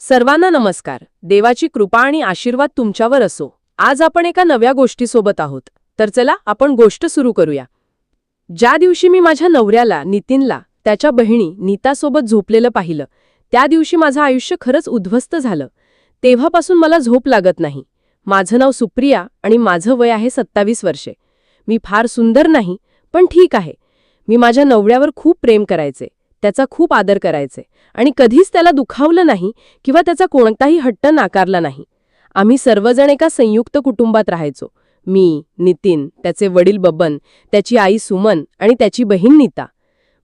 सर्वांना नमस्कार. देवाची कृपा आणि आशीर्वाद तुमच्यावर असो. आज आपण एका नव्या गोष्टीसोबत आहोत. तर चला आपण गोष्ट सुरू करूया. ज्या दिवशी मी माझ्या नवऱ्याला नितीनला त्याच्या बहिणी नीतासोबत झोपलेलं पाहिलं त्या दिवशी माझं आयुष्य खरंच उद्ध्वस्त झालं. तेव्हापासून मला झोप लागत नाही. माझं नाव सुप्रिया आणि माझं वय आहे सत्तावीस वर्षे. मी फार सुंदर नाही पण ठीक आहे. मी माझ्या नवऱ्यावर खूप प्रेम करायचे. त्याचा खूप आदर करायचे. आणि कधीच त्याला दुखावलं नाही किंवा त्याचा कोणताही हट्ट नाकारला नाही. आम्ही सर्वजण एका संयुक्त कुटुंबात राहायचो. मी नितीन त्याचे वडील बबन त्याची आई सुमन आणि त्याची बहीण नीता.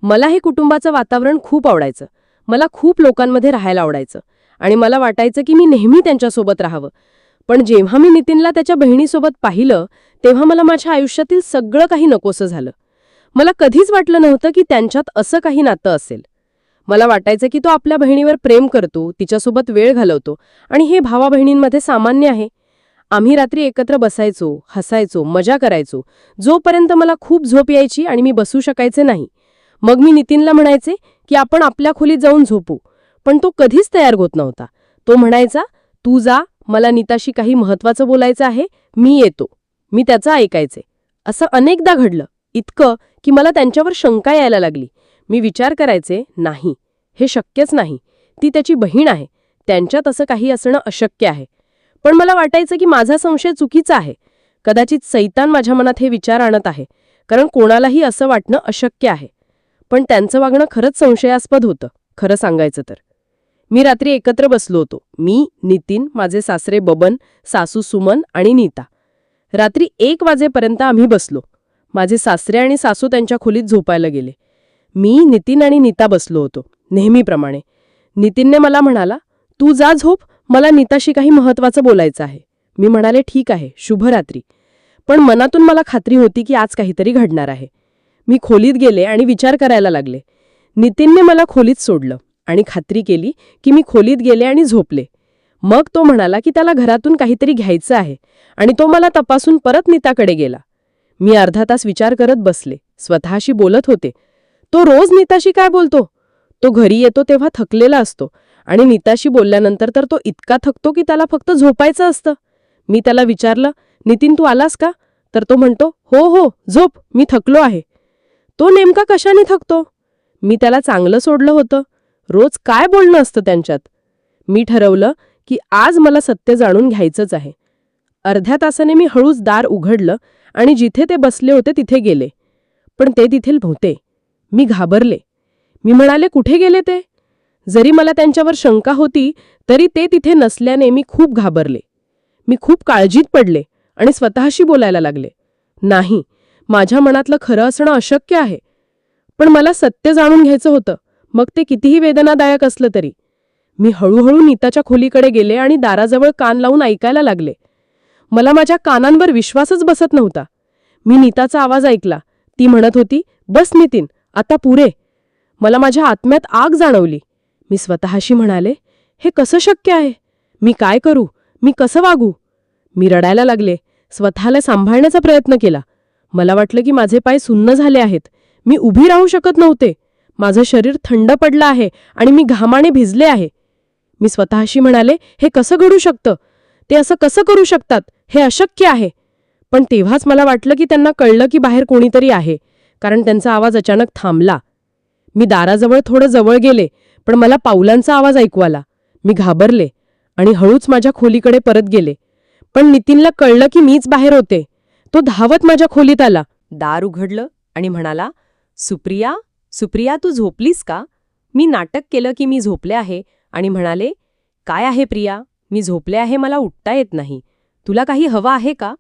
मला हे कुटुंबाचं वातावरण खूप आवडायचं. मला खूप लोकांमध्ये राहायला आवडायचं. आणि मला वाटायचं की मी नेहमी त्यांच्यासोबत राहावं. पण जेव्हा मी नितीनला त्याच्या बहिणीसोबत पाहिलं तेव्हा मला माझ्या आयुष्यातील सगळं काही नकोसं झालं. मला कधीच वाटलं नव्हतं की त्यांच्यात असं काही नातं असेल. मला वाटायचं की तो आपल्या बहिणीवर प्रेम करतो तिच्यासोबत वेळ घालवतो आणि हे भावा बहिणींमध्ये सामान्य आहे. आम्ही रात्री एकत्र बसायचो हसायचो मजा करायचो. जोपर्यंत मला खूप झोप यायची आणि मी बसू शकायचे नाही. मग मी नितीनला म्हणायचे की आपण आपल्या खोलीत जाऊन झोपू. पण तो कधीच तयार होत नव्हता. तो म्हणायचा तू जा मला नीताशी काही महत्वाचं बोलायचं आहे मी येतो. मी त्याचं ऐकायचे. असं अनेकदा घडलं. इतकं की मला त्यांच्यावर शंका यायला लागली. मी विचार करायचे नाही हे शक्यच नाही. ती त्याची बहीण आहे. त्यांच्यात असं काही असणं अशक्य आहे. पण मला वाटायचं की माझा संशय चुकीचा आहे. कदाचित सैतान माझ्या मनात हे विचार आणत आहे कारण कोणालाही असं वाटणं अशक्य आहे. पण त्यांचं वागणं खरंच संशयास्पद होतं खरं सांगायचं तर. मी रात्री एकत्र बसलो होतो. मी नितीन माझे सासरे बबन सासू सुमन आणि नीता. रात्री एक वाजेपर्यंत आम्ही बसलो. माझे सासरे आणि सासू त्यांच्या खोलीत झोपायला गेले. मी नितीन आणि नीता बसलो होतो नेहमीप्रमाणे. नितीनने मला म्हणाला तू जा झोप मला नीताशी काही महत्वाचं बोलायचं आहे. मी म्हणाले ठीक आहे शुभरात्री. पण मनातून मला खात्री होती की आज काहीतरी घडणार आहे. मी खोलीत गेले आणि विचार करायला लागले. नितीनने मला खोलीत सोडलं आणि खात्री केली की मी खोलीत गेले आणि झोपले. मग तो म्हणाला की त्याला घरातून काहीतरी घ्यायचं आहे आणि तो मला तपासून परत नीताकडे गेला. मी अर्धा तास विचार करत बसले. स्वतःशी बोलत होते. तो रोज नीताशी काय बोलतो? तो घरी येतो तेव्हा थकलेला असतो. आणि नीताशी बोलल्यानंतर तर तो इतका थकतो की त्याला फक्त झोपायचं असतं. मी त्याला विचारलं नितीन तू आलास का? तर तो म्हणतो हो हो झोप मी थकलो आहे. तो नेमका कशाने थकतो? मी त्याला चांगलं सोडलं होतं. रोज काय बोलणं असतं त्यांच्यात? मी ठरवलं की आज मला सत्य जाणून घ्यायचंच आहे. अर्ध्या तासाने मी हळूच दार उघडलं आणि जिथे ते बसले होते तिथे गेले. पण ते तिथे नव्हते मी घाबरले. मी म्हणाले कुठे गेले ते? जरी मला त्यांच्यावर शंका होती तरी ते तिथे नसल्याने मी खूप घाबरले. मी खूप काळजीत पडले आणि स्वतःशी बोलायला लागले. नाही माझ्या मनातलं खरं असणं अशक्य आहे. पण मला सत्य जाणून घ्यायचं होतं. मग ते कितीही वेदनादायक असलं तरी. मी हळूहळू नीताच्या खोलीकडे गेले आणि दाराजवळ कान लावून ऐकायला लागले. मला माझ्या कानांवर विश्वासच बसत नव्हता. मी नीताचा आवाज ऐकला. ती म्हणत होती बस नितीन आता पुरे. मला माझ्या आत्म्यात आग जाणवली. मी स्वतःशी म्हणाले हे कसं शक्य आहे? मी काय करू? मी कसं वागू? मी रडायला लागले. स्वतःला सांभाळण्याचा प्रयत्न केला. मला वाटलं की माझे पाय सुन्न झाले आहेत. मी उभी राहू शकत नव्हते. माझं शरीर थंड पडलं आहे आणि मी घामाने भिजले आहे. मी स्वतःशी म्हणाले हे कसं घडू शकतं? ते असं कसं करू शकतात? हे अशक्य आहे. पण तेव्हाच मला वाटलं की त्यांना कळलं की बाहेर कोणीतरी आहे. कारण त्यांचा आवाज अचानक थांबला. मी दाराजवळ थोडं जवळ गेले पण मला पावलांचा आवाज ऐकू आला. मी घाबरले आणि हळूच माझ्या खोलीकडे परत गेले. पण नितीनला कळलं की मीच बाहेर होते. तो धावत माझ्या खोलीत आला. दार उघडलं आणि म्हणाला सुप्रिया सुप्रिया तू झोपलीस का? मी नाटक केलं की मी झोपले आहे. आणि म्हणाले काय आहे प्रिया? मी झोपले आहे मला उठता येत नाही. तुला काही हवं आहे का?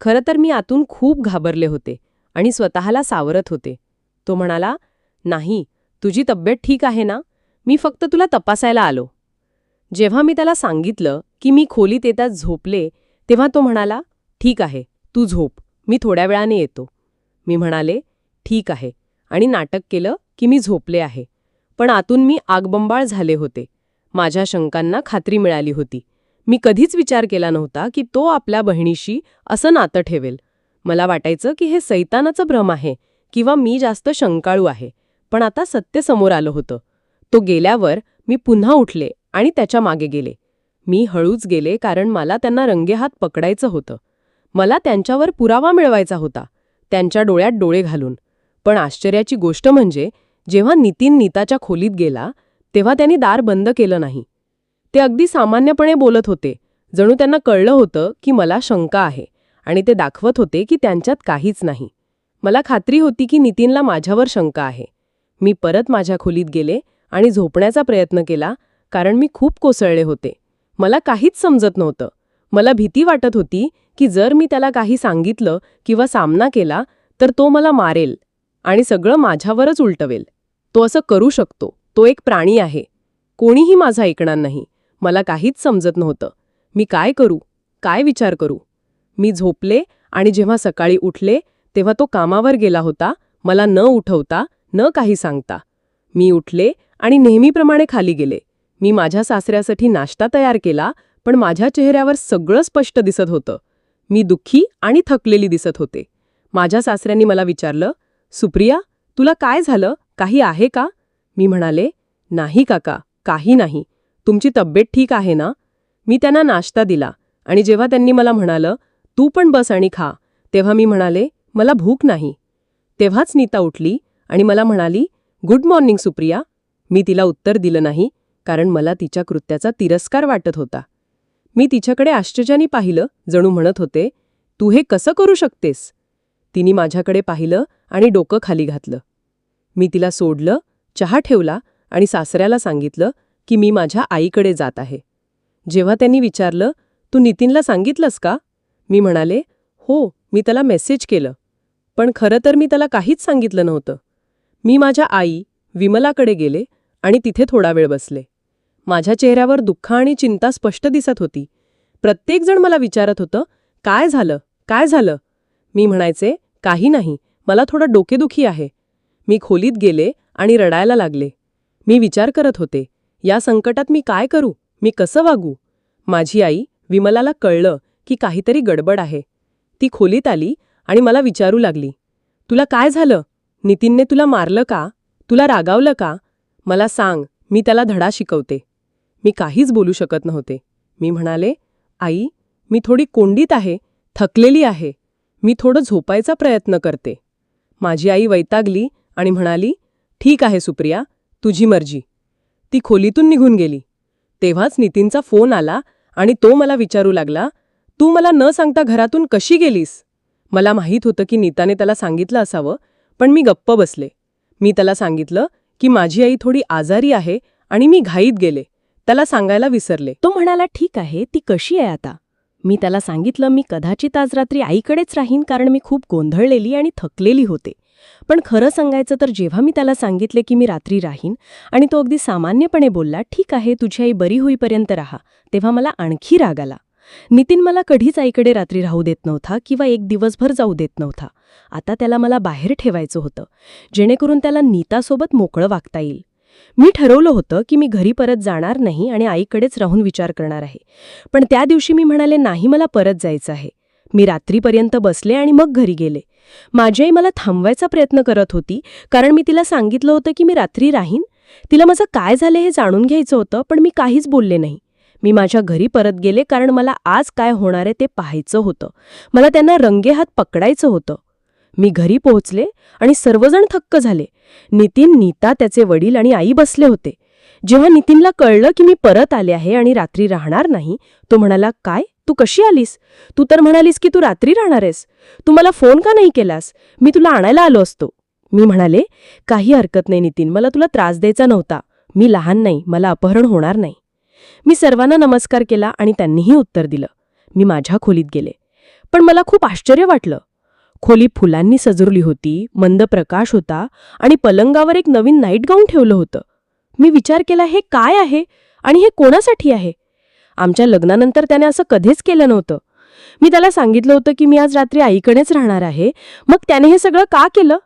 खरं तर मी आतून खूप घाबरले होते. आणि स्वतःला सावरत होते. तो म्हणाला नाही तुझी तब्येत ठीक आहे ना? मी फक्त तुला तपासायला आलो. जेव्हा मी त्याला सांगितलं की मी खोलीत येताच झोपले तेव्हा तो म्हणाला ठीक आहे तू झोप मी थोड्या वेळाने येतो. मी म्हणाले ठीक आहे. आणि नाटक केलं की मी झोपले आहे. पण आतून मी आगबंबाळ झाले होते. माझ्या शंकांना खात्री मिळाली होती. मी कधीच विचार केला नव्हता की तो आपल्या बहिणीशी असं नातं ठेवेल. मला वाटायचं की हे सैतानाचं भ्रम आहे किंवा मी जास्त शंकाळू आहे. पण आता सत्य समोर आलं होतं. तो गेल्यावर मी पुन्हा उठले आणि त्याच्यामागे गेले. मी हळूच गेले कारण मला त्यांना रंगेहात पकडायचं होतं. मला त्यांच्यावर पुरावा मिळवायचा होता त्यांच्या डोळ्यात डोळे घालून. पण आश्चर्याची गोष्ट म्हणजे जेव्हा नितीन नीताच्या खोलीत गेला तेव्हा त्यांनी दार बंद केलं नाही. ते अगदी सामान्यपणे बोलत होते. जणू त्यांना कळलं होतं की मला शंका आहे. आणि ते दाखवत होते की त्यांच्यात काहीच नाही. मला खात्री होती की नितीनला माझ्यावर शंका आहे. मी परत माझ्या खोलीत गेले आणि झोपण्याचा प्रयत्न केला कारण मी खूप कोसळले होते. मला काहीच समजत नव्हतं. मला भीती वाटत होती की जर मी त्याला काही सांगितलं किंवा सामना केला तर तो मला मारेल आणि सगळं माझ्यावरच उलटवेल. तो असं करू शकतो. तो एक प्राणी आहे. कोणीही माझं ऐकणार नाही. मला काहीच समजत नव्हतं. मी काय करू? काय विचार करू? मी झोपले आणि जेव्हा सकाळी उठले तेव्हा तो कामावर गेला होता मला न उठवता न काही सांगता. मी उठले आणि नेहमीप्रमाणे खाली गेले. मी माझ्या सासऱ्यासाठी नाश्ता तयार केला पण माझ्या चेहऱ्यावर सगळं स्पष्ट दिसत होतं. मी दुःखी आणि थकलेली दिसत होते. माझ्या सासऱ्यांनी मला विचारलं सुप्रिया तुला काय झालं? काही आहे का? मी म्हणाले नाही काका काही नाही. तुमची तब्येत ठीक आहे ना? मी त्यांना नाश्ता दिला आणि जेव्हा त्यांनी मला म्हणालं तू पण बस आणि खा. तेव्हा मी म्हणाले मला भूक नाही. तेव्हाच नीता उठली आणि मला म्हणाली गुड मॉर्निंग सुप्रिया. मी तिला उत्तर दिलं नाही कारण मला तिच्या कृत्याचा तिरस्कार वाटत होता. मी तिच्याकडे आश्चर्याने पाहिलं जणू म्हणत होते तू हे कसं करू शकतेस? तिने माझ्याकडे पाहिलं आणि डोकं खाली घातलं. मी तिला सोडलं चहा ठेवला आणि सासऱ्याला सांगितलं की मी माझ्या आईकडे जात आहे. जेव्हा त्यांनी विचारलं तू नितीनला सांगितलंस का? मी म्हणाले हो मी त्याला मेसेज केलं. पण खरं तर मी त्याला काहीच सांगितलं नव्हतं. मी माझ्या आई विमलाकडे गेले आणि तिथे थोडा वेळ बसले. माझ्या चेहऱ्यावर दुःख आणि चिंता स्पष्ट दिसत होती. प्रत्येकजण मला विचारत होतं काय झालं? काय झालं? मी म्हणायचे काही नाही. मला थोडं डोकेदुखी आहे. मी खोलीत गेले आणि रडायला लागले. मी विचार करत होते या संकटात मी काय करू? मी कसं वागू? माझी आई विमलाला कळलं की काहीतरी गडबड आहे. ती खोलीत आली आणि मला विचारू लागली. तुला काय झालं? नितीनने तुला मारलं का? तुला रागावलं का? मला सांग मी त्याला धडा शिकवते. मी काहीच बोलू शकत नव्हते. मी म्हणाले आई मी थोडी कोंडीत आहे थकलेली आहे. मी थोडं झोपायचा प्रयत्न करते. माझी आई वैतागली आणि म्हणाली ठीक आहे सुप्रिया तुझी मर्जी. ती खोलीतून निघून गेली. तेव्हाच नितीनचा फोन आला आणि तो मला विचारू लागला तू मला न सांगता घरातून कशी गेलीस? मला माहीत होतं की नीताने त्याला सांगितलं असावं पण मी गप्प बसले. मी त्याला सांगितलं की माझी आई थोडी आजारी आहे आणि मी घाईत गेले. त्याला सांगायला विसरले. तो म्हणाला ठीक आहे ती कशी आहे आता? मी त्याला सांगितलं मी कदाचित आज रात्री आईकडेच राहीन कारण मी खूप गोंधळलेली आणि थकलेली होते. पण खरं सांगायचं तर जेव्हा मी त्याला सांगितले की मी रात्री राहीन आणि तो अगदी सामान्यपणे बोलला ठीक आहे तुझी आई बरी होईपर्यंत राहा तेव्हा मला आणखी राग आला. नितीन मला कधीच आईकडे रात्री राहू देत नव्हता किंवा एक दिवसभर जाऊ देत नव्हता. आता त्याला मला बाहेर ठेवायचं होतं जेणेकरून त्याला नीतासोबत मोकळं वागता येईल. मी ठरवलं होतं की मी घरी परत जाणार नाही आणि आईकडेच राहून विचार करणार आहे. पण त्या दिवशी मी म्हणाले नाही मला परत जायचं आहे. मी रात्रीपर्यंत बसले आणि मग घरी गेले. माझी आई मला थांबवायचा प्रयत्न करत होती कारण मी तिला सांगितलं होतं की मी रात्री राहीन. तिला माझं काय झालं हे जाणून घ्यायचं होतं पण मी काहीच बोलले नाही. मी माझ्या घरी परत गेले कारण मला आज काय होणार आहे ते पाहायचं होतं. मला त्यांना रंगेहात पकडायचं होतं. मी घरी पोहोचले आणि सर्वजण थक्क झाले. नितीन नीता त्याचे वडील आणि आई बसले होते. जेव्हा नितीनला कळलं की मी परत आले आहे आणि रात्री राहणार नाही तो म्हणाला काय? तू कशी आलीस? तू तर म्हणालीस की तू रात्री राहणार आहेस. तू मला फोन का नाही केलास? मी तुला आणायला आलो असतो. मी म्हणाले काही हरकत नाही नितीन मला तुला त्रास द्यायचा नव्हता. मी लहान नाही मला अपहरण होणार नाही. मी सर्वांना नमस्कार केला आणि त्यांनीही उत्तर दिलं. मी माझ्या खोलीत गेले. पण मला खूप आश्चर्य वाटलं. खोली फुलांनी सजवली होती मंद प्रकाश होता आणि पलंगावर एक नवीन नाईट गाऊन ठेवलं होतं. मी विचार केला हे काय आहे? आणि हे कोणासाठी आहे? आमच्या लग्नानंतर त्याने असं कधीच केलं नव्हतं. मी त्याला सांगितलं होतं की मी आज रात्री आईकडेच राहणार आहे. मग त्याने हे सगळं का केलं?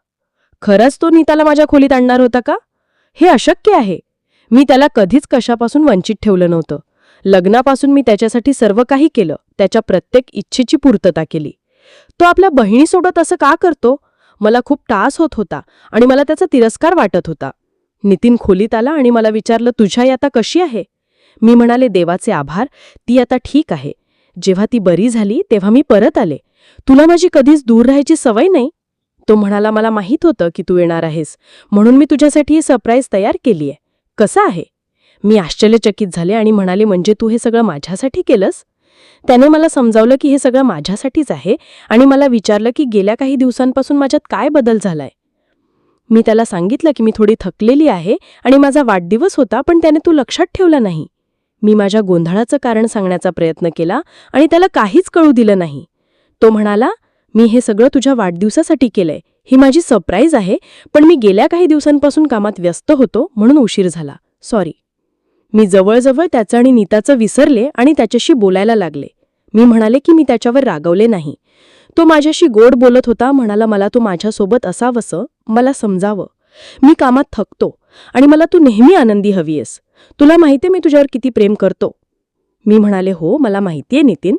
खरंच तो नीताला माझ्या खोलीत आणणार होता का? हे अशक्य आहे. मी त्याला कधीच कशापासून वंचित ठेवलं नव्हतं. लग्नापासून मी त्याच्यासाठी सर्व काही केलं त्याच्या प्रत्येक इच्छेची पूर्तता केली. तो आपल्या बहिणीसोबत असं का करतो? मला खूप टास होत होता आणि मला त्याचा तिरस्कार वाटत होता. नितीन खोलीत आला आणि मला विचारलं तुझ्या आता कशी आहे? मी म्हणाले देवाचे आभार ती आता ठीक आहे. जेव्हा ती बरी झाली तेव्हा मी परत आले. तुला माझी कधीच दूर राहायची सवय नाही. तो म्हणाला मला माहीत होतं की तू येणार आहेस म्हणून मी तुझ्यासाठी ही सरप्राईज तयार केलीये. कसं आहे? मी आश्चर्यचकित झाले आणि म्हणाले म्हणजे तू हे सगळं माझ्यासाठी केलंस? त्याने मला समजावलं की हे सगळं माझ्यासाठीच आहे आणि मला विचारलं की गेल्या काही दिवसांपासून माझ्यात काय बदल झालाय? मी त्याला सांगितलं की मी थोडी थकलेली आहे आणि माझा वाढदिवस होता पण त्याने तू लक्षात ठेवला नाही. मी माझ्या गोंधळाचं कारण सांगण्याचा प्रयत्न केला आणि त्याला काहीच कळू दिलं नाही. तो म्हणाला मी हे सगळं तुझ्या वाढदिवसासाठी केलंय. ही माझी सरप्राईज आहे पण मी गेल्या काही दिवसांपासून कामात व्यस्त होतो म्हणून उशीर झाला. सॉरी मी जवळजवळ त्याचं आणि नीताचं विसरले आणि त्याच्याशी बोलायला लागले. मी म्हणाले की मी त्याच्यावर रागवले नाही. तो माझ्याशी गोड बोलत होता म्हणाला मला तू माझ्यासोबत असावंसं? मला समजावं. मी कामात थकतो आणि मला तू नेहमी आनंदी हवीयस. तुला माहितीये मी तुझ्यावर किती प्रेम करतो? मी म्हणाले हो मला माहितीये नितीन.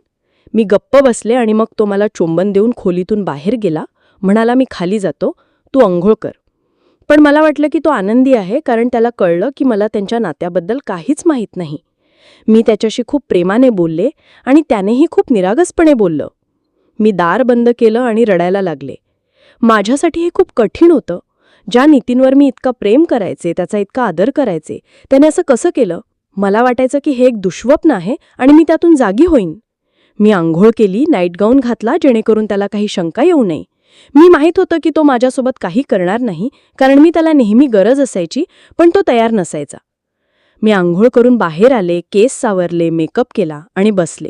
मी गप्प बसले आणि मग तो मला चोंबन देऊन खोलीतून बाहेर गेला. म्हणाला मी खाली जातो. तू अंघोळ कर. पण मला वाटलं की तो आनंदी आहे कारण त्याला कळलं की मला त्यांच्या नात्याबद्दल काहीच माहीत नाही. मी त्याच्याशी खूप प्रेमाने बोलले आणि त्यानेही खूप निरागसपणे बोललं. मी दार बंद केलं आणि रडायला लागले. माझ्यासाठी हे खूप कठीण होतं. ज्या नीतींवर मी इतका प्रेम करायचे त्याचा इतका आदर करायचे त्याने असं कसं केलं? मला वाटायचं की हे एक दुष्वप्न आहे आणि मी त्यातून जागी होईन. मी आंघोळ केली नाईट गाऊन घातला जेणेकरून त्याला काही शंका येऊ नये. मी माहीत होतं की तो माझ्यासोबत काही करणार नाही कारण मी त्याला नेहमी गरज असायची पण तो तयार नसायचा. मी आंघोळ करून बाहेर आले केस सावरले मेकअप केला आणि बसले.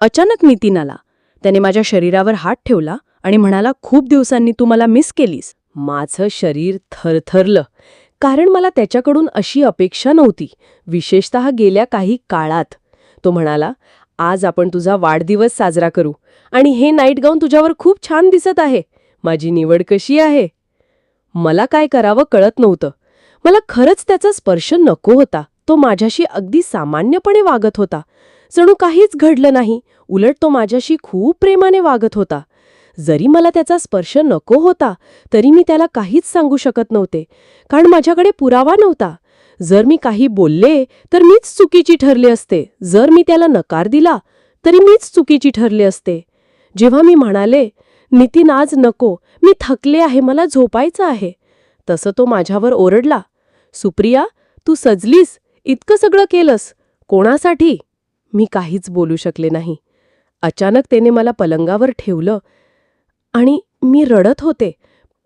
अचानक नितीन आला. त्याने माझ्या शरीरावर हात ठेवला आणि म्हणाला खूप दिवसांनी तू मला मिस केलीस. माझं शरीर थरथरलं. कारण मला त्याच्याकडून अशी अपेक्षा नव्हती. विशेषत गेल्या काही काळात. तो म्हणाला आज आपण तुझा वाढदिवस साजरा करू. आणि हे नाईट गाऊन तुझ्यावर खूप छान दिसत आहे. माझी निवड कशी आहे? मला काय करावं कळत नव्हतं. मला खरंच त्याचा स्पर्श नको होता. तो माझ्याशी अगदी सामान्यपणे वागत होता. जणू काहीच घडलं नाही. उलट तो माझ्याशी खूप प्रेमाने वागत होता. जरी मला त्याचा स्पर्श नको होता तरी मी त्याला काहीच सांगू शकत नव्हते. कारण माझ्याकडे पुरावा नव्हता. जर मी काही बोलले तर मीच चुकीची ठरले असते. जर मी त्याला नकार दिला तरी मीच चुकीची ठरले असते. जेव्हा मी म्हणाले नितीन आज नको मी थकले आहे मला झोपायचं आहे. तसं तो माझ्यावर ओरडला सुप्रिया तू सजलीस इतकं सगळं केलंस कोणासाठी? मी काहीच बोलू शकले नाही. अचानक त्याने मला पलंगावर ठेवलं आणि मी रडत होते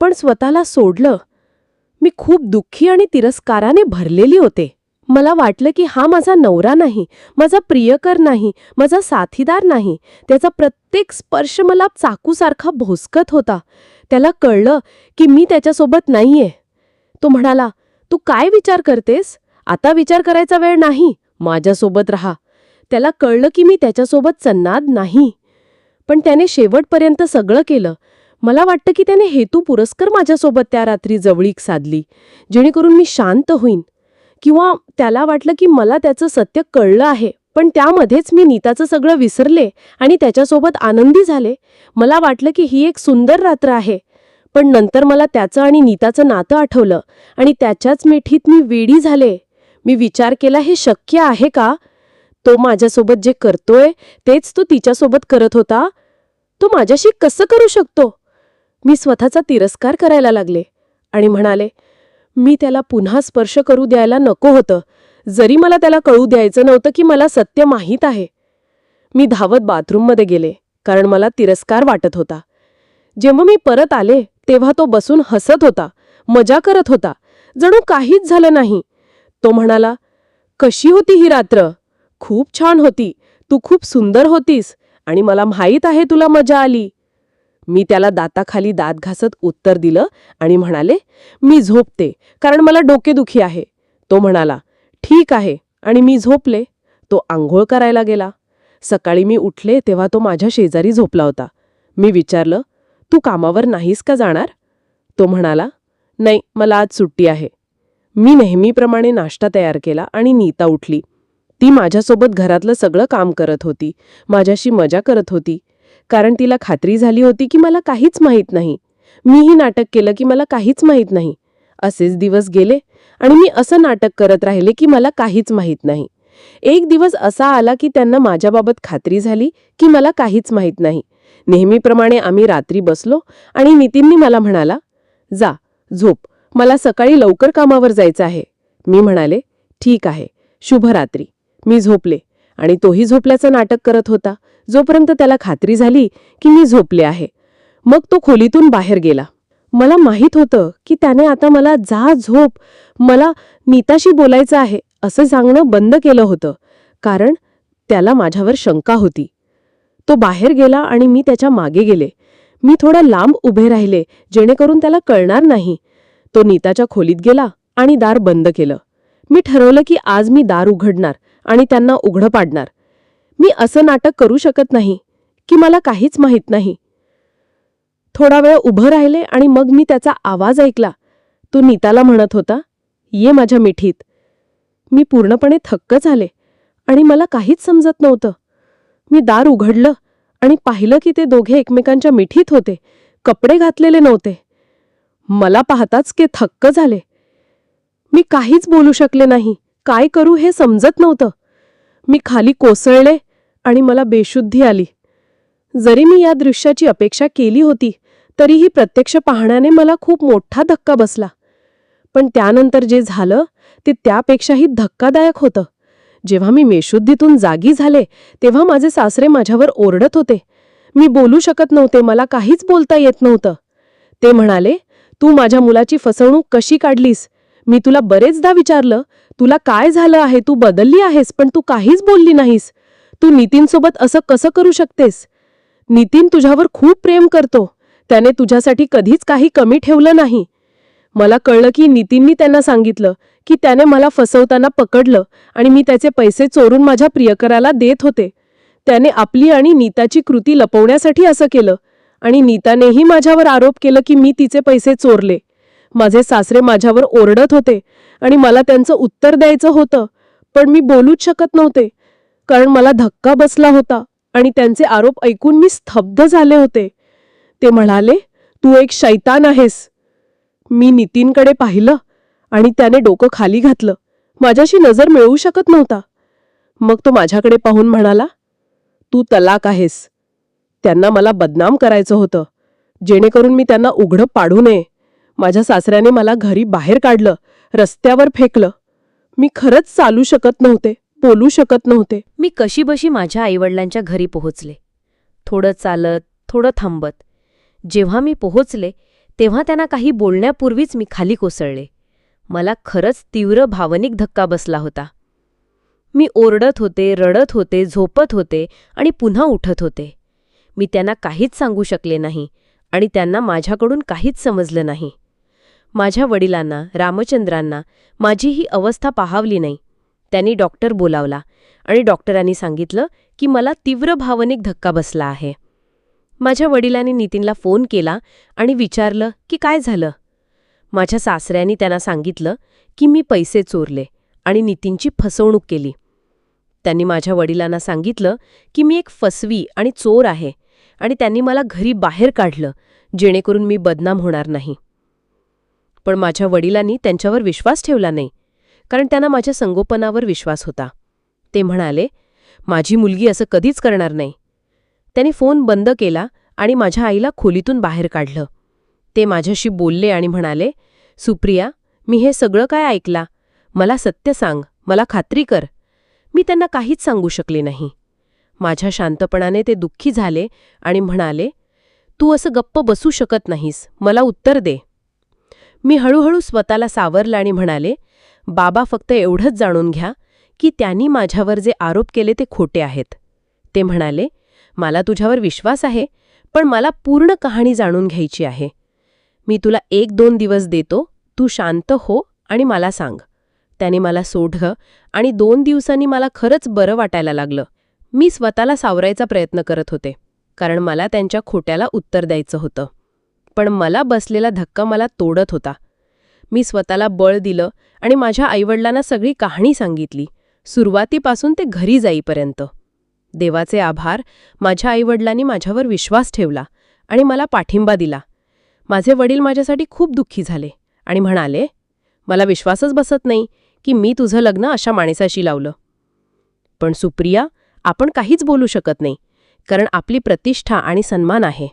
पण स्वतःला सोडलं. मी खूप दुःखी आणि तिरस्काराने भरलेली होते. मला वाटलं की हा माझा नवरा नाही माझा प्रियकर नाही माझा साथीदार नाही. त्याचा प्रत्येक स्पर्श मला चाकूसारखा भोसकत होता. त्याला कळलं की मी त्याच्यासोबत नाहीये. तो म्हणाला तू काय विचार करतेस? आता विचार करायचा वेळ नाही. माझ्यासोबत राहा. त्याला कळलं की मी त्याच्यासोबत सन्नाद नाही. पण त्याने शेवटपर्यंत सगळं केलं. मला वाटतं की त्याने हेतू पुरस्कर माझ्यासोबत त्या रात्री जवळीक साधली जेणेकरून मी शांत होईन. किंवा त्याला वाटलं की मला त्याचं सत्य कळलं आहे पण त्यामध्येच मी नीताचं सगळं विसरले आणि त्याच्यासोबत आनंदी झाले. मला वाटलं की ही एक सुंदर रात्र आहे. पण नंतर मला त्याचं आणि नीताचं नातं आठवलं आणि त्याच्याच मिठीत मी वेडी झाले. मी विचार केला हे शक्य आहे का? तो माझ्यासोबत जे करतोय तेच तो तिच्यासोबत करत होता? तो माझ्याशी कसं करू शकतो? मी स्वतःचा तिरस्कार करायला लागले आणि म्हणाले मी त्याला पुन्हा स्पर्श करू द्यायला नको होतं. जरी मला त्याला कळू द्यायचं नव्हतं की मला सत्य माहीत आहे. मी धावत बाथरूममध्ये गेले कारण मला तिरस्कार वाटत होता. जेव्हा मी परत आले तेव्हा तो बसून हसत होता मजा करत होता. जणू काहीच झालं नाही. तो म्हणाला कशी होती ही रात्र? खूप छान होती. तू खूप सुंदर होतीस आणि मला माहीत आहे तुला मजा आली. मी त्याला दाताखाली दात घासत उत्तर दिलं आणि म्हणाले मी झोपते कारण मला डोकेदुखी आहे. तो म्हणाला ठीक आहे आणि मी झोपले. तो आंघोळ करायला गेला. सकाळी मी उठले तेव्हा तो माझ्या शेजारी झोपला होता. मी विचारलं तू कामावर नाहीस का जाणार? तो म्हणाला नाही मला आज सुट्टी आहे. मी नेहमीप्रमाणे नाश्ता तयार केला आणि नीता उठली. ती माझ्यासोबत घरातलं सगळं काम करत होती. माझ्याशी मजा करत होती. कारण तिला खात्री झाली होती की मला काहीच माहीत नाही. मीही नाटक केलं की मला काहीच माहीत नाही. असेच दिवस गेले आणि मी असं नाटक करत राहिले की मला काहीच माहीत नाही. एक दिवस असा आला की त्यांना माझ्याबाबत खात्री झाली की मला काहीच माहीत नाही. नेहमीप्रमाणे आम्ही रात्री बसलो आणि नितीननी मला म्हणाला जा झोप. मला सकाळी लवकर कामावर जायचं आहे. मी म्हणाले ठीक आहे. शुभरात्री. मी झोपले. आणि तोही झोपल्याचं नाटक करत होता. जोपर्यंत त्याला खात्री झाली की मी झोपले आहे मग तो खोलीतून बाहेर गेला. मला माहीत होतं की त्याने आता मला जा झोप मला नीताशी बोलायचं आहे असं सांगणं बंद केलं होतं. कारण त्याला माझ्यावर शंका होती. तो बाहेर गेला आणि मी त्याच्यामागे गेले. मी थोडा लांब उभे राहिले जेणेकरून त्याला कळणार नाही. तो नीताच्या खोलीत गेला आणि दार बंद केलं. मी ठरवलं की आज मी दार उघडणार. आणि त्यांना उघडं पाडणार. मी असं नाटक करू शकत नाही की मला काहीच माहीत नाही. थोडा वेळ उभं राहिले आणि मग मी त्याचा आवाज ऐकला. तो नीताला म्हणत होता ये माझ्या मिठीत. मी पूर्णपणे थक्क झाले आणि मला काहीच समजत नव्हतं. मी दार उघडलं आणि पाहिलं की ते दोघे एकमेकांच्या मिठीत होते कपडे घातलेले नव्हते. मला पाहताच के थक्क झाले. मी काहीच बोलू शकले नाही. काय करू हे समजत नव्हतं. मी खाली कोसळले आणि मला बेशुद्धी आली. जरी मी या दृश्याची अपेक्षा केली होती तरीही प्रत्यक्ष पाहण्याने मला खूप मोठा धक्का बसला. पण त्यानंतर जे झालं ते त्यापेक्षाही धक्कादायक होतं. जेव्हा मी मेशुद्धीतून जागी झाले तेव्हा माझे सासरे माझ्यावर ओरडत होते. मी बोलू शकत नव्हते मला काहीच बोलता येत नव्हतं. ते म्हणाले तू माझ्या मुलाची फसवणूक कशी काढलीस? मी तुला बरेचदा विचारलं तुला काय झालं आहे? तू बदलली आहेस पण तू काहीच बोलली नाहीस. तू नितीनसोबत असं कसं करू शकतेस? नितीन तुझ्यावर खूप प्रेम करतो. त्याने तुझ्यासाठी कधीच काही कमी ठेवलं नाही. मला कळलं की नितीननी त्यांना सांगितलं की त्याने मला फसवताना पकडलं आणि मी त्याचे पैसे चोरून माझ्या प्रियकराला देत होते. त्याने आपली आणि नीताची कृती लपवण्यासाठी असं केलं आणि नीतानेही माझ्यावर आरोप केलं की मी तिचे पैसे चोरले. माझे सासरे माझ्यावर ओरडत होते आणि मला त्यांचं उत्तर द्यायचं होतं पण मी बोलूच शकत नव्हते कारण मला धक्का बसला होता आणि त्यांचे आरोप ऐकून मी स्तब्ध झाले होते. ते म्हणाले तू एक शैतान आहेस. मी नितीनकडे पाहिलं आणि त्याने डोकं खाली घातलं. माझ्याशी नजर मिळवू शकत नव्हता. मग तो माझ्याकडे पाहून म्हणाला तू तलाक आहेस. त्यांना मला बदनाम करायचं होतं. जेणेकरून मी त्यांना उघडं पाडू नये. माझ्या सासऱ्याने मला घरी बाहेर काढलं रस्त्यावर फेकलं. मी खरंच चालू शकत नव्हते बोलू शकत नव्हते. मी कशीबशी माझ्या आईवडिलांच्या घरी पोहोचले. थोडं चालत थोडं थांबत. जेव्हा मी पोहोचले तेव्हा त्यांना काही बोलण्यापूर्वीच मी खाली कोसळले. मला खरंच तीव्र भावनिक धक्का बसला होता. मी ओरडत होते रडत होते झोपत होते आणि पुन्हा उठत होते. मी त्यांना काहीच सांगू शकले नाही आणि त्यांना माझ्याकडून काहीच समजलं नाही. माझ्या वडिलांना रामचंद्रांना माझी ही अवस्था पाहावली नाही. त्यांनी डॉक्टर बोलावला आणि डॉक्टरांनी सांगितलं की मला तीव्र भावनिक धक्का बसला आहे. माझ्या वडिलांनी नितीनला फोन केला आणि विचारलं की काय झालं? माझ्या सासऱ्यांनी त्यांना सांगितलं की मी पैसे चोरले आणि नितीनची फसवणूक केली. त्यांनी माझ्या वडिलांना सांगितलं की मी एक फसवी आणि चोर आहे आणि त्यांनी मला घरी बाहेर काढलं जेणेकरून मी बदनाम होणार नाही. पण माझ्या वडिलांनी त्यांच्यावर विश्वास ठेवला नाही कारण त्यांना माझ्या संगोपनावर विश्वास होता. ते म्हणाले माझी मुलगी असं कधीच करणार नाही. त्यांनी फोन बंद केला आणि माझ्या आईला खोलीतून बाहेर काढलं. ते माझ्याशी बोलले आणि म्हणाले सुप्रिया मी हे सगळं काय ऐकला? मला सत्य सांग मला खात्री कर. मी त्यांना काहीच सांगू शकले नाही. माझ्या शांतपणाने ते दुःखी झाले आणि म्हणाले तू असं गप्प बसू शकत नाहीस मला उत्तर दे. मी हळूहळू स्वतःला सावरलं आणि म्हणाले बाबा फक्त एवढंच जाणून घ्या की त्यांनी माझ्यावर जे आरोप केले ते खोटे आहेत. ते म्हणाले मला तुझ्यावर विश्वास आहे पण मला पूर्ण कहाणी जाणून घ्यायची आहे. मी तुला एक दोन दिवस देतो तू शांत हो आणि मला सांग. त्याने मला सोडलं आणि दोन दिवसांनी मला खरंच बरं वाटायला लागलं. मी स्वतःला सावरायचा प्रयत्न करत होते कारण मला त्यांच्या खोट्याला उत्तर द्यायचं होतं. पण मला बसलेला धक्का मला तोडत होता. मी स्वतःला बळ दिलं आणि माझ्या आईवडिलांना सगळी कहाणी सांगितली. सुरुवातीपासून ते घरी जाईपर्यंत. देवाचे आभार माझ्या आईवडिलांनी माझ्यावर विश्वास ठेवला आणि मला पाठिंबा दिला. माझे वडील माझ्यासाठी खूप दुःखी झाले आणि म्हणाले मला विश्वासच बसत नाही की मी तुझं लग्न अशा माणसाशी लावलं. पण सुप्रिया आपण काहीच बोलू शकत नाही कारण आपली प्रतिष्ठा आणि सन्मान आहे.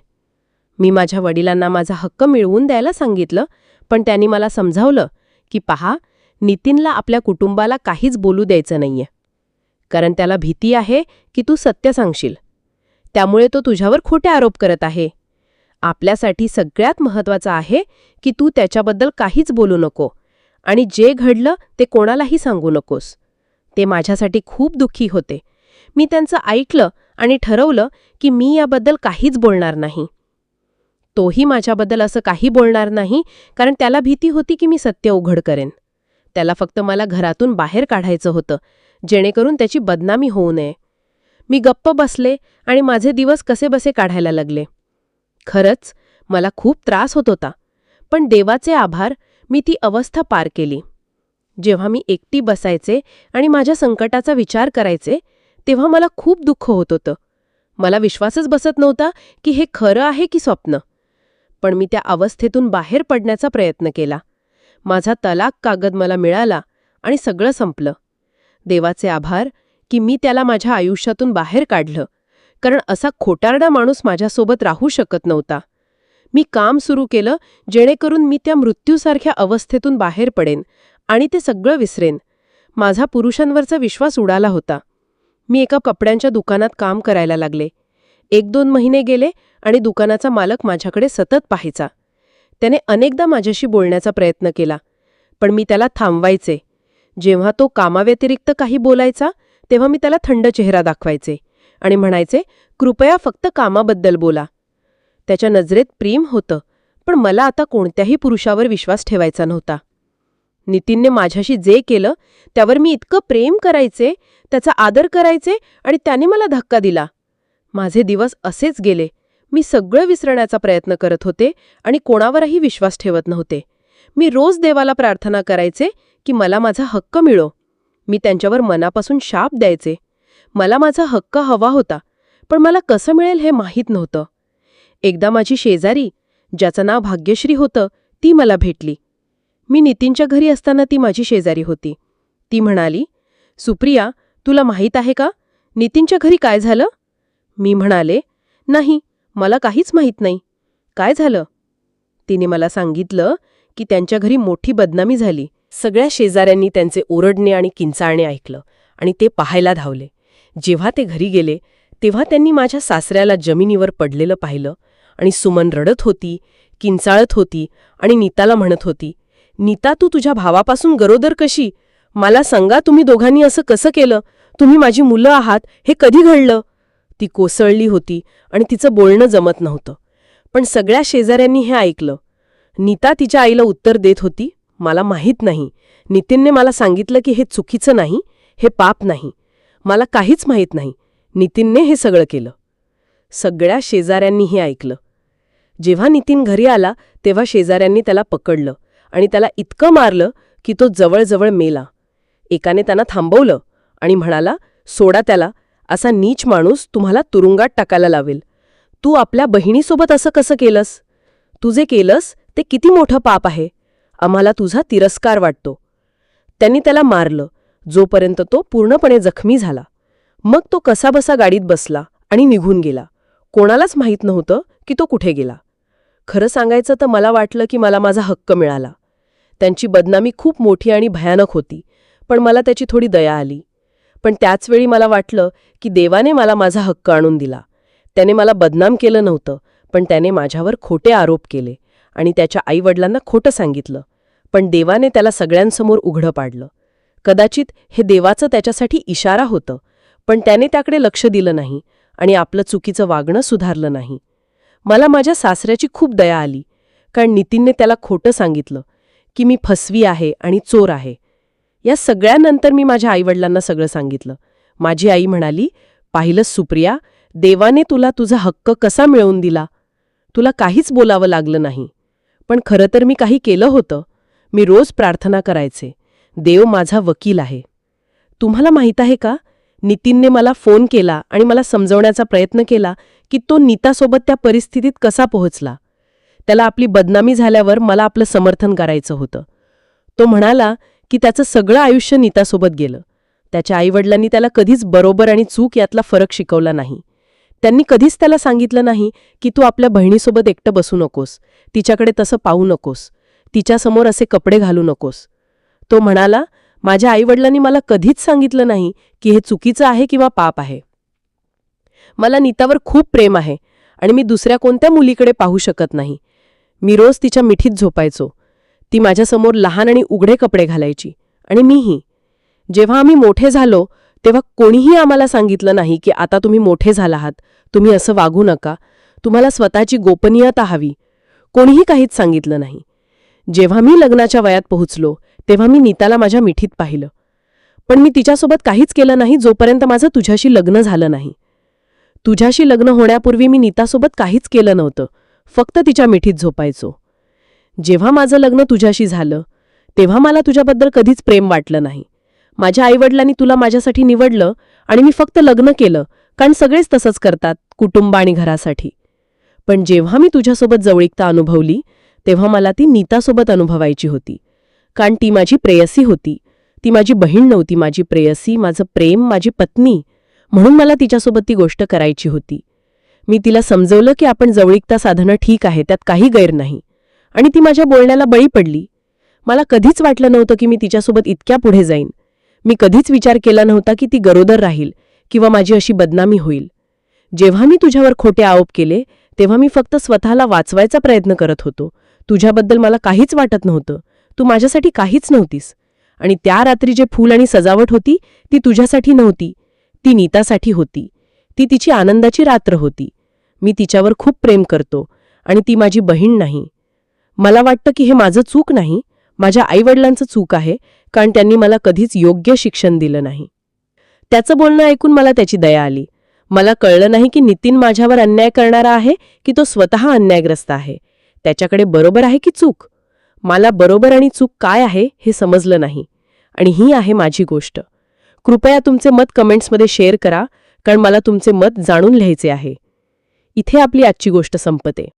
मी माझ्या वडिलांना माझा हक्क मिळवून द्यायला सांगितलं पण त्यांनी मला समजावलं की पहा नितीनला आपल्या कुटुंबाला काहीच बोलू द्यायचं नाहीये. कारण त्याला भीती आहे की तू सत्य सांगशील. त्यामुळे तो तुझ्यावर खोटे आरोप करत आहे. आपल्यासाठी सगळ्यात महत्वाचं आहे की तू त्याच्याबद्दल काहीच बोलू नको आणि जे घडलं ते कोणालाही सांगू नकोस. ते माझ्यासाठी खूप दुःखी होते. मी त्यांचं ऐकलं आणि ठरवलं की मी याबद्दल काहीच बोलणार नाही. तोही माझ्याबद्दल असं काही बोलणार नाही कारण त्याला भीती होती की मी सत्य उघड करेन. त्याला फक्त मला घरातून बाहेर काढायचं होतं जेणेकरून त्याची बदनामी होऊ नये. मी गप्प बसले आणि माझे दिवस कसेबसे काढायला लागले. खरंच मला खूप त्रास होत होता पण देवाचे आभार मी ती अवस्था पार केली. जेव्हा मी एकटी बसायचे आणि माझ्या संकटाचा विचार करायचे तेव्हा मला खूप दुःख होत होतं. मला विश्वासच बसत नव्हता की हे खरं आहे की स्वप्न. पण मी त्या अवस्थेतून बाहेर पडण्याचा प्रयत्न केला. माझा तलाक कागद मला मिळाला आणि सगळं संपलं. देवाचे आभार की मी त्याला माझ्या आयुष्यातून बाहेर काढलं कारण असा खोटारडा माणूस माझ्यासोबत राहू शकत नव्हता. मी काम सुरू केलं जेणेकरून मी त्या मृत्यूसारख्या अवस्थेतून बाहेर पडेन आणि ते सगळं विसरेन. माझा पुरुषांवरचा विश्वास उडाला होता. मी एका कपड्यांच्या दुकानात काम करायला लागले. एक दोन महिने गेले आणि दुकानाचा मालक माझ्याकडे सतत पाहायचा. त्याने अनेकदा माझ्याशी बोलण्याचा प्रयत्न केला पण मी त्याला थांबवायचे. जेव्हा तो कामाव्यतिरिक्त काही बोलायचा तेव्हा मी त्याला थंड चेहरा दाखवायचे आणि म्हणायचे कृपया फक्त कामाबद्दल बोला. त्याच्या नजरेत प्रेम होतं पण मला आता कोणत्याही पुरुषावर विश्वास ठेवायचा नव्हता. नितीनने माझ्याशी जे केलं त्यावर मी इतकं प्रेम करायचे त्याचा आदर करायचे आणि त्याने मला धक्का दिला. माझे दिवस असेच गेले. मी सगळं विसरण्याचा प्रयत्न करत होते आणि कोणावरही विश्वास ठेवत नव्हते. मी रोज देवाला प्रार्थना करायचे की मला माझा हक्क मिळो. मी त्यांच्यावर मनापासून शाप द्यायचे. मला माझा हक्क हवा होता पण मला कसं मिळेल हे माहीत नव्हतं. एकदा माझी शेजारी ज्याचं नाव भाग्यश्री होतं ती मला भेटली. मी नितीनच्या घरी असताना ती माझी शेजारी होती. ती म्हणाली सुप्रिया तुला माहीत आहे का? नितीनच्या घरी काय झालं? मी म्हणाले नाही मला काहीच माहीत नाही. काय झालं? तिने मला सांगितलं की त्यांच्या घरी मोठी बदनामी झाली. सगळ्या शेजाऱ्यांनी त्यांचे ओरडणे आणि किंचाळणे ऐकलं आणि ते पाहायला धावले. जेव्हा ते घरी गेले तेव्हा त्यांनी माझ्या सासऱ्याला जमिनीवर पडलेलं पाहिलं आणि सुमन रडत होती किंचाळत होती आणि नीताला म्हणत होती नीता तू तुझ्या भावापासून गरोदर कशी? मला सांगा तुम्ही दोघांनी असं कसं केलं? तुम्ही माझी मुलं आहात हे कधी घडलं? ती कोसळली होती आणि तिचं बोलणं जमत नव्हतं. पण सगळ्या शेजाऱ्यांनी हे ऐकलं. नीता तिच्या आईला उत्तर देत होती मला माहीत नाही. नितीनने मला सांगितलं की हे चुकीचं नाही हे पाप नाही. मला काहीच माहीत नाही. नितीनने हे सगळं केलं. सगळ्या शेजाऱ्यांनी हे ऐकलं. जेव्हा नितीन घरी आला तेव्हा शेजाऱ्यांनी त्याला पकडलं आणि त्याला इतकं मारलं की तो जवळजवळ मेला. एकाने त्यांना थांबवलं आणि म्हणाला सोडा त्याला. असा नीच माणूस तुम्हाला तुरुंगात टाकायला लावेल. तू आपल्या बहिणीसोबत असं कसं केलंस? तू जे केलंस ते किती मोठं पाप आहे. आम्हाला तुझा तिरस्कार वाटतो. त्यांनी त्याला मारलं. जोपर्यंत तो पूर्णपणे जखमी झाला. मग तो कसाबसा गाडीत बसला आणि निघून गेला. कोणालाच माहीत नव्हतं की तो कुठे गेला. खरं सांगायचं तर मला वाटलं की मला माझा हक्क मिळाला. त्यांची बदनामी खूप मोठी आणि भयानक होती पण मला त्याची थोडी दया आली. पण त्याचवेळी मला वाटलं की देवाने मला माझा हक्क आणून दिला. त्याने मला बदनाम केलं नव्हतं पण त्याने माझ्यावर खोटे आरोप केले आणि त्याच्या आईवडिलांना खोटं सांगितलं. पण देवाने त्याला सगळ्यांसमोर उघडं पाडलं. कदाचित हे देवाचं त्याच्यासाठी इशारा होतं पण त्याने त्याकडे लक्ष दिलं नाही आणि आपलं चुकीचं वागणं सुधारलं नाही. मला माझ्या सासऱ्याची खूप दया आली कारण नितीनने त्याला खोटं सांगितलं की मी फसवी आहे आणि चोर आहे. या सगळ्यानंतर मी माझ्या आईवडिलांना सगळं सांगितलं. माझी आई म्हणाली पाहिलं सुप्रिया देवाने तुला तुझा हक्क कसा मिळवून दिला? तुला काहीच बोलावं लागलं नाही. पण खरं तर मी काही केलं होतं. मी रोज प्रार्थना करायचे. देव माझा वकील आहे. तुम्हाला माहीत आहे का? नितीनने मला फोन केला आणि मला समजवण्याचा प्रयत्न केला की तो नीतासोबत त्या परिस्थितीत कसा पोहोचला. त्याला आपली बदनामी झाल्यावर मला आपलं समर्थन करायचं होतं. तो म्हणाला की त्याचं सगळं आयुष्य नीतासोबत गेलं. त्याच्या आईवडिलांनी त्याला कधीच बरोबर आणि चूक यातला फरक शिकवला नाही. त्यांनी कधीच त्याला सांगितलं नाही की तू आपल्या बहिणीसोबत एकटं बसू नकोस तिच्याकडे तसं पाहू नकोस तिच्यासमोर असे कपडे घालू नकोस. तो म्हणाला माझ्या आईवडिलांनी मला कधीच सांगितलं नाही की हे चुकीचं आहे किंवा पाप आहे. मला नीतावर खूप प्रेम आहे आणि मी दुसऱ्या कोणत्या मुलीकडे पाहू शकत नाही. मी रोज तिच्या मिठीत झोपायचो. ती माझ्यासमोर लहान आणि उघडे कपडे घालायची. आणि मीही. जेव्हा आम्ही मोठे झालो तेव्हा कोणीही आम्हाला सांगितलं नाही की आता तुम्ही मोठे झाला आहात. तुम्ही असं वागू नका. तुम्हाला स्वतःची गोपनीयता हवी. कोणीही काहीच सांगितलं नाही. जेव्हा मी लग्नाच्या वयात पोहोचलो तेव्हा मी नीताला माझ्या मिठीत पाहिलं. पण मी तिच्यासोबत काहीच केलं नाही जोपर्यंत माझं तुझ्याशी लग्न झालं नाही. तुझ्याशी लग्न होण्यापूर्वी मी नीतासोबत काहीच केलं नव्हतं. फक्त तिच्या मिठीत झोपायचो. जेव्हा माझं लग्न तुझ्याशी झालं तेव्हा मला तुझ्याबद्दल कधीच प्रेम वाटलं नाही. माझ्या आईवडिलांनी तुला माझ्यासाठी निवडलं आणि मी फक्त लग्न केलं कारण सगळेच तसंच करतात कुटुंब आणि घरासाठी. पण जेव्हा मी तुझ्यासोबत जवळीकता अनुभवली तेव्हा मला ती नीतासोबत अनुभवायची होती. कारण ती माझी प्रेयसी होती. ती माझी बहीण नव्हती माझी प्रेयसी माझं प्रेम माझी पत्नी म्हणून मला तिच्यासोबत ती गोष्ट करायची होती. मी तिला समजवलं की आपण जवळीकता साधणं ठीक आहे त्यात काही गैर नाही. आणि ती माझ्या बोलण्याला बळी पडली. मला कधीच वाटलं नव्हतं की मी तिच्यासोबत इतक्या पुढे जाईन. मी कधीच विचार केला नव्हता की ती गरोदर राहील किंवा माझी अशी बदनामी होईल. जेव्हा मी तुझ्यावर खोटे आरोप केले तेव्हा मी फक्त स्वतःला वाचवायचा प्रयत्न करत होतो. तुझ्याबद्दल मला काहीच वाटत नव्हतं. तू माझ्यासाठी काहीच नव्हतीस. आणि त्या रात्री जे फूल आणि सजावट होती ती तुझ्यासाठी नव्हती. ती नीतासाठी होती. ती तिची आनंदाची रात्र होती. मी तिच्यावर खूप प्रेम करतो आणि ती माझी बहीण नाही. मला वाटतं की हे माझं चूक नाही माझ्या आईवडिलांचं चूक आहे कारण त्यांनी मला कधीच योग्य शिक्षण दिलं नाही. त्याचं बोलणं ऐकून मला त्याची दया आली. मला कळलं नाही की नितीन माझ्यावर अन्याय करणारा आहे की तो स्वतः अन्यायग्रस्त आहे. त्याच्याकडे बरोबर आहे की चूक? मला बरोबर आणि चूक काय आहे हे समजलं नाही. आणि ही आहे माझी गोष्ट. कृपया तुमचे मत कमेंट्समध्ये शेअर करा कारण मला तुमचे मत जाणून लिहायचे आहे. इथे आपली आजची गोष्ट संपते.